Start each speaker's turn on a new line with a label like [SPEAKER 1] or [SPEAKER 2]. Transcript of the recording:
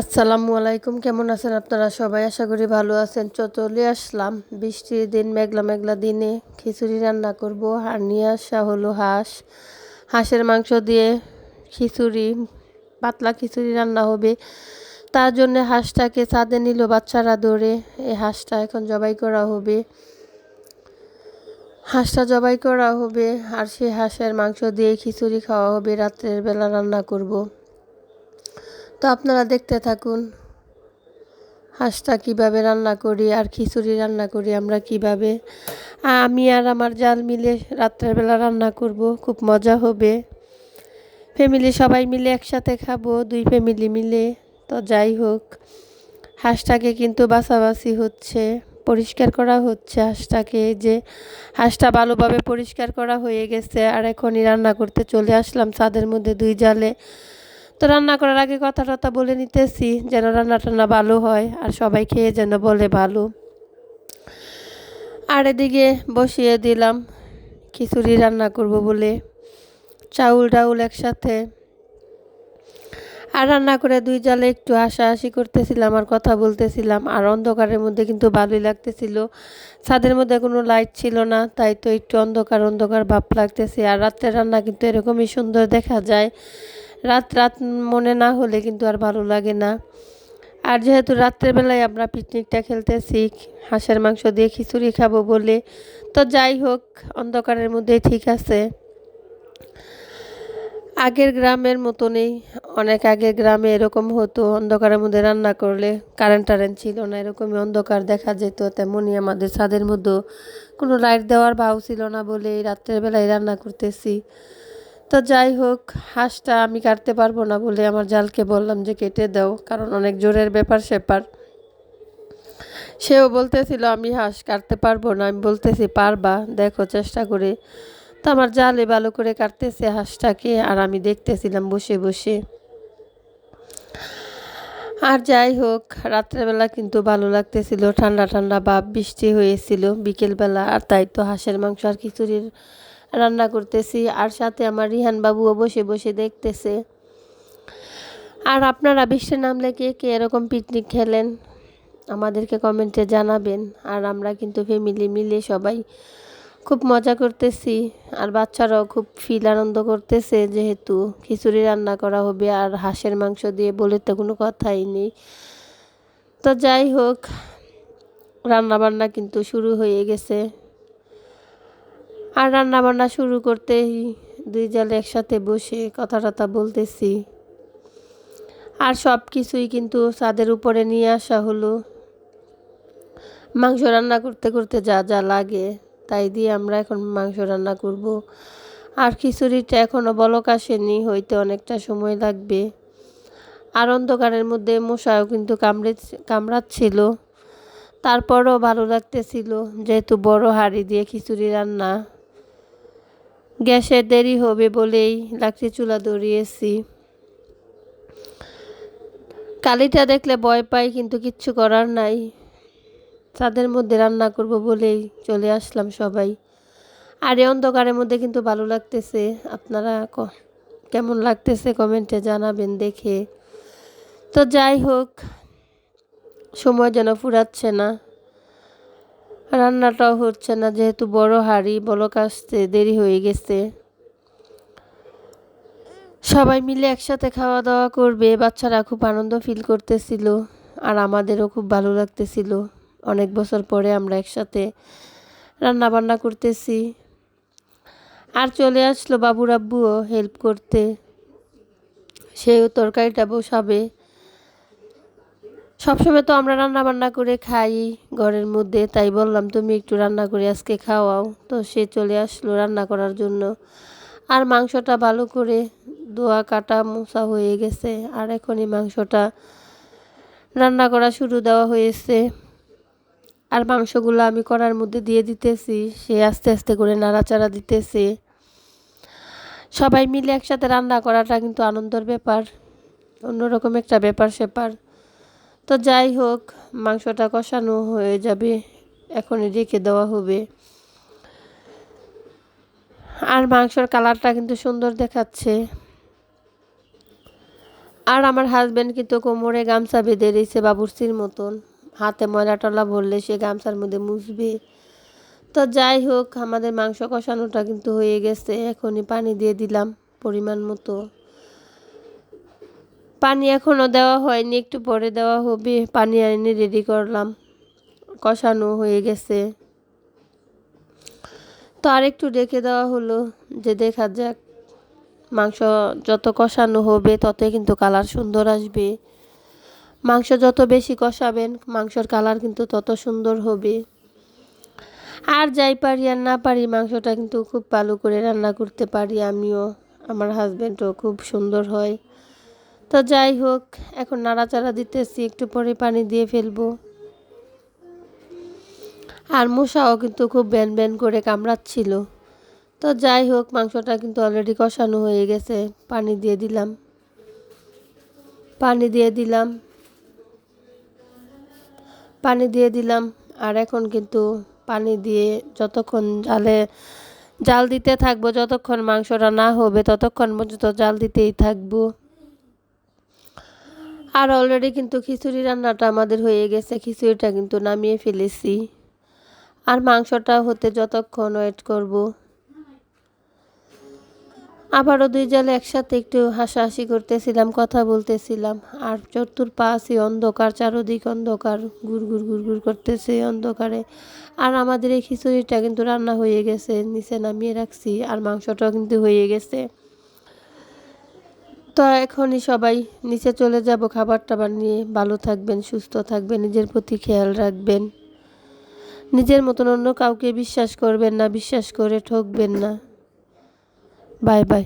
[SPEAKER 1] আসসালামু আলাইকুম, কেমন আছেন আপনারা সবাই? আশা করি ভালো আছেন। চলে আসলাম। বৃষ্টির দিন, মেঘলা মেঘলা দিনে খিচুড়ি রান্না করব। আর নিয়ে আসা হলো হাঁস। হাঁসের মাংস দিয়ে খিচুড়ি, পাতলা খিচুড়ি রান্না হবে। তার জন্য হাঁসটাকে চাঁদে নিল বাচ্চারা ধরে। এই হাঁসটা এখন জবাই করা হবে। হাঁসটা জবাই করা হবে আর সেই হাঁসের মাংস দিয়ে খিচুড়ি খাওয়া হবে। রাত্রের বেলা রান্না করব। তো আপনারা দেখতে থাকুন, হাঁসটা কীভাবে রান্না করি আর খিচুড়ি রান্না করি আমরা কীভাবে। আমি আর আমার জাল মিলে রাত্রেবেলা রান্না করব, খুব মজা হবে। ফ্যামিলি সবাই মিলে একসাথে খাব, দুই ফ্যামিলি মিলে। তো যাই হোক, হাঁসটাকে কিন্তু বাছাবাছি হচ্ছে, পরিষ্কার করা হচ্ছে হাঁসটাকে। যে হাঁসটা ভালোভাবে পরিষ্কার করা হয়ে গেছে, আর এখনই রান্না করতে চলে আসলাম ছাদের মধ্যে দুই জালে। তো রান্না করার আগে কথা টথা বলে নিতেছি, যেন রান্না টান্না ভালো হয় আর সবাই খেয়ে যেন বলে ভালো আর এদিকে বসিয়ে দিলাম খিচুড়ি রান্না করব বলে। চাউল ডাউল একসাথে। আর রান্না করে দুই জালে একটু হাসাহাসি করতেছিলাম, আর কথা বলতেছিলাম। আর অন্ধকারের মধ্যে কিন্তু ভালোই লাগতেছিল। ছাদের মধ্যে কোনো লাইট ছিল না, তাই তো একটু অন্ধকার অন্ধকার ভাব লাগতেছে। আর রাত্রে রান্না কিন্তু এরকমই সুন্দর দেখা যায়। রাত রাত মনে না হলে কিন্তু আর ভালো লাগে না। আর যেহেতু রাত্রেবেলায় আমরা পিকনিকটা খেলতেছি, হাঁসের মাংস দিয়ে খিচুড়ি খাব বলে, তো যাই হোক, অন্ধকারের মধ্যেই ঠিক আছে। আগের গ্রামের মতনই, অনেক আগের গ্রামে এরকম হতো, অন্ধকারের মধ্যে রান্না করলে কারেন্ট টারেন্ট ছিল না, এরকমই অন্ধকার দেখা যেত তেমনই আমাদের ছাদের মধ্যেও কোনো লাইট দেওয়ার ভাও ছিল না বলে রাত্রের বেলায় রান্না করতেছি। তো যাই হোক, হাঁসটা আমি কাটতে পারব না বলে আমার জালকে বললাম যে কেটে দাও, কারণ অনেক জোরের ব্যাপার সেপার সেও বলতেছিল, আমি হাঁস কাটতে পারব না। আমি বলতেছি, পারবা, দেখো, চেষ্টা করে। তো আমার জালে ভালো করে কাটতেছে হাঁসটাকে, আর আমি দেখতেছিলাম বসে বসে। আর যাই হোক, রাত্রেবেলা কিন্তু ভালো লাগতেছিল, ঠান্ডা ঠান্ডা বা বৃষ্টি হয়েছিল বিকেলবেলা, আর তাই তো হাঁসের মাংস আর খিচুড়ির রান্না করতেছি, আর সাথে আমার রিহান বাবুও বসে বসে দেখতেছে। আর আপনারা বৃষ্টি নামলে কে কে এরকম পিকনিক খেলেন, আমাদেরকে কমেন্টে জানাবেন। আর আমরা কিন্তু ফ্যামিলি মিলে সবাই খুব মজা করতেছি, আর বাচ্চারাও খুব ফিল আনন্দ করতেছে যেহেতু খিচুড়ি রান্না করা হবে, আর হাঁসের মাংস দিয়ে বলে তো কোনো কথাই নেই। তো যাই হোক রান্না বান্না কিন্তু শুরু হয়ে গেছে। আর রান্না বান্না শুরু করতে দুই জালে একসাথে বসে কথা টথা বলতেছি। আর সব কিছুই কিন্তু ছাদের উপরে নিয়ে আসা হলো। মাংস রান্না করতে করতে যা যা লাগে, তাই দিয়ে আমরা এখন মাংস রান্না করব। আর খিচুড়িটা এখনও বলক আসেনি, হইতে অনেকটা সময় লাগবে। আর অন্ধকারের মধ্যে মশাও কিন্তু কামড়ে কামড়াচ্ছিল। তারপরও ভালো লাগতেছিল, যেহেতু বড় হাঁড়ি দিয়ে খিচুড়ি রান্না। গ্যাসের দেরি হবে বলেই লাকড়ি চুলা ধরিয়েছি। কালিটা দেখলে ভয় পাই, কিন্তু কিচ্ছু করার নাই। তাদের মধ্যে রান্না করব বলেই চলে আসলাম সবাই। আর এই অন্ধকারের মধ্যে কিন্তু ভালো লাগতেছে। আপনারা কেমন লাগতেছে কমেন্টে জানাবেন দেখে। তো যাই হোক, সময় যেন ফুরাচ্ছে না। রান্নাটাও হচ্ছে না, যেহেতু বড় হাড়ি, বলক আসতে দেরি হয়ে গেছে। সবাই মিলে একসাথে খাওয়া দাওয়া করবে, বাচ্চারা খুব আনন্দ ফিল করতেছিল আর আমাদেরও খুব ভালো লাগতেছিল। অনেক বছর পরে আমরা একসাথে রান্না বান্না করতেছি। আর চলে আসলো বাবুর আব্বুও হেল্প করতে। সেও তরকারিটা বসাবে। সবসময় তো আমরা রান্না বান্না করে খাই ঘরের মধ্যে, তাই বললাম, তুমি একটু রান্না করে আজকে খাওয়াও। তো সে চলে আসলো রান্না করার জন্য। আর মাংসটা ভালো করে দোয়া কাটা মোছা হয়ে গেছে, আর এখনই মাংসটা রান্না করা শুরু দেওয়া হয়েছে। আর মাংসগুলো আমি করার মধ্যে দিয়ে দিতেছি, সে আস্তে আস্তে করে নাড়াচাড়া দিতেছে। সবাই মিলে একসাথে রান্না করাটা কিন্তু আনন্দের ব্যাপার, অন্যরকম একটা ব্যাপার সেপার তো যাই হোক, মাংসটা কষানো হয়ে যাবে, এখনই রেখে দেওয়া হবে। আর মাংসর কালারটা কিন্তু সুন্দর দেখাচ্ছে। আর আমার হাজব্যান্ড কিন্তু কোমরে গামছা বেঁধে রয়েছে বাবুর্চির মতন। হাতে ময়লা টলা ভরলে সে গামছার মধ্যে মুছবে। তো যাই হোক, আমাদের মাংস কষানোটা কিন্তু হয়ে গেছে, এখনই পানি দিয়ে দিলাম পরিমাণ মতো। পানি এখনও দেওয়া হয়নি, একটু পরে দেওয়া হবে। পানি এনে রেডি করলাম। কষানো হয়ে গেছে। তো আরেকটু রেখে দেওয়া হলো, যে দেখা যাক। মাংস যত কষানো হবে, ততই কিন্তু কালার সুন্দর আসবে। মাংস যত বেশি কষাবেন, মাংসর কালার কিন্তু তত সুন্দর হবে। আর যাই পারি আর না পারি, মাংসটা কিন্তু খুব ভালো করে রান্না করতে পারি আমিও। আমার হাজব্যান্ডও খুব সুন্দর হয়। তো যাই হোক, এখন নাড়াচাড়া দিতেছি, একটু পরে পানি দিয়ে ফেলব। আর মশাও কিন্তু খুব ব্যান ব্যান করে কামড়াচ্ছিল। তো যাই হোক, মাংসটা কিন্তু অলরেডি কষানো হয়ে গেছে, পানি দিয়ে দিলাম। পানি দিয়ে দিলাম। পানি দিয়ে দিলাম, আর এখন কিন্তু পানি দিয়ে যতক্ষণ জালে, জাল দিতে থাকব, যতক্ষণ মাংসটা না হবে, ততক্ষণ পর্যন্ত জাল দিতেই থাকব। আর অলরেডি কিন্তু খিচুড়ি রান্নাটা আমাদের হয়ে গেছে। খিচুড়িটা কিন্তু নামিয়ে ফেলেছি। আর মাংসটা হতে যতক্ষণ ওয়েট করব। আবারও দুই জালে একসাথে একটু হাসাহাসি করতেছিলাম, কথা বলতেছিলাম। আর চতুর পাশে অন্ধকার, চারোদিক অন্ধকার গুড় গুড় করতেছে অন্ধকারে। আর আমাদের এই খিচুড়িটা কিন্তু রান্না হয়ে গেছে, নিচে নামিয়ে রাখছি। আর মাংসটাও কিন্তু হয়ে গেছে। তো এখনই সবাই নিচে চলে যাব খাবার টাবার নিয়ে। ভালো থাকবেন, সুস্থ থাকবেন, নিজের প্রতি খেয়াল রাখবেন। নিজের মতন অন্য কাউকে বিশ্বাস করবেন না, বিশ্বাস করে ঠকবেন না। Bye bye.